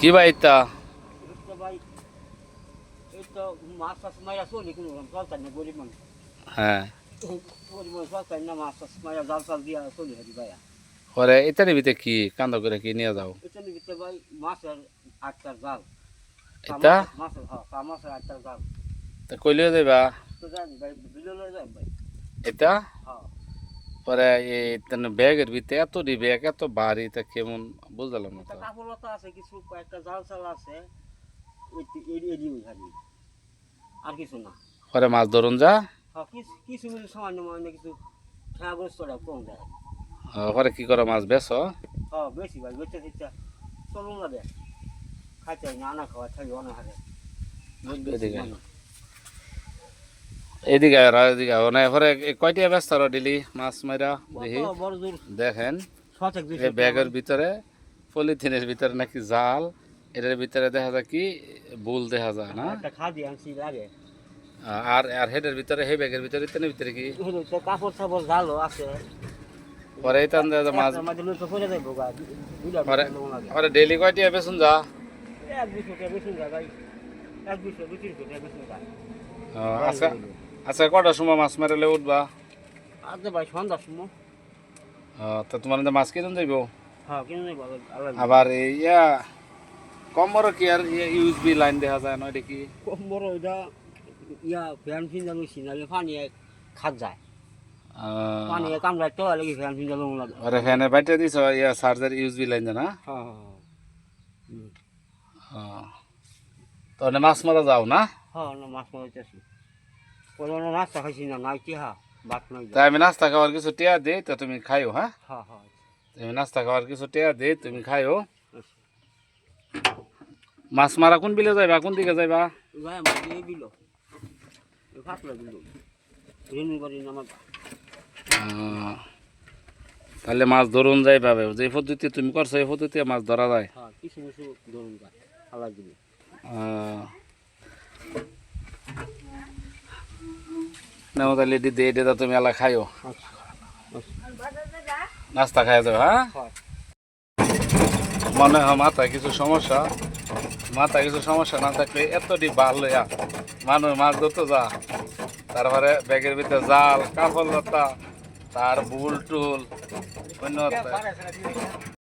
কি ভাই তা? হ্যাঁ। পরে ইত্যাদি ভিতরে কি? কান্দ করে কি নিয়ে যাও? এটা? কইলেও যাইবা এটা? হ্যাঁ। পরে এই ব্যাগের ভিতরে এত দি ব্যাগ এত ভারী তা কেমন বুঝলাম না কাপড় আছে কিছু একটা জাল চাল আছে আর কিছু না। পরে মাছ ধরুন যা। হ্যাঁ কিছু কিছু সামান্য মান্য কিছু খেয়া গোস্তটা কম দেয় পরে কি করো মাছ বেছ? হ্যাঁ বেশি ভাই বেচতে খেতে চলুন না বে। খাইতে না আনা খাওয়া খাই অনাহারে। এদিকে। এদিকে আর এদিকে না পরে এ কয়টা ব্যস্ত আর দিলি মাছ মাইরা দেখি। দেখেন এই ব্যাগের ভিতরে পলিথিনের ভিতরে নাকি জাল এটার ভিতরে দেখা যায় কি বুল দেখা যায় না? আর আর হেডের ভিতরে সেই ব্যাগের ভিতরে তেনের ভিতরে কি? কাপড় চাপড় জালো আছে। পরে এই টান মাছ পরে ডেইলি কয়টা বেসুন যা? এক দুশো টাকা বেশি না ভাই। এক দুশো না আচ্ছা। আচ্ছা কটার সময় মাছ মারলে উঠবা? তো ভাই সন্ধ্যার সময়। তা তোমার মাছ কিনুন যাইব? হ্যাঁ কিনে আবার ইয়া কম বড় কি আর ইউজবি লাইন দেখা যায় নয় দেখি কম বড় ওইটা ইয়া ফ্যান ফিন লইছি নাহলে পানি খাত যায়। পানি কামড়ায় তো লাগে ফ্যান ফিন লোক লাগে। আরে ফ্যানের বাইটে দিছ ইয়া চার্জার ইউজবি লাইন জানা হ্যাঁ তাহলে মাছ মারা যাও না? হ্যাঁ মাছ মারতেছি কোনো নাস্তা খাইছি না নাই কি হা ভাত নাই তাই আমি নাস্তা খাওয়ার কিছু টিয়া দিই তো তুমি খাইও হ্যাঁ? হ্যাঁ হ্যাঁ তুমি নাস্তা খাওয়ার কিছু টিয়া দিই তুমি খাইও। মাছ মারা কোন বিলে যাইবা কোন দিকে যাইবা? নামাজ তাহলে মাছ ধরুন যাই পাবে যে পদ্ধতি তুমি করছ এই পদ্ধতি মাছ ধরা যায়। হ্যাঁ কিছু কিছু ধরুন নাও তাহলে এটা তুমি এলা খাইও। নাস্তা খাই যাবে হ্যাঁ? মনে হয় মাথায় কিছু সমস্যা। মাথায় কিছু সমস্যা না থাকলে এতটি ভালো লইয়া মানুষ মাছ ধরতে যা তারপরে ব্যাগের ভিতরে জাল, কাপড় লতা, তার বুল টুল অন্য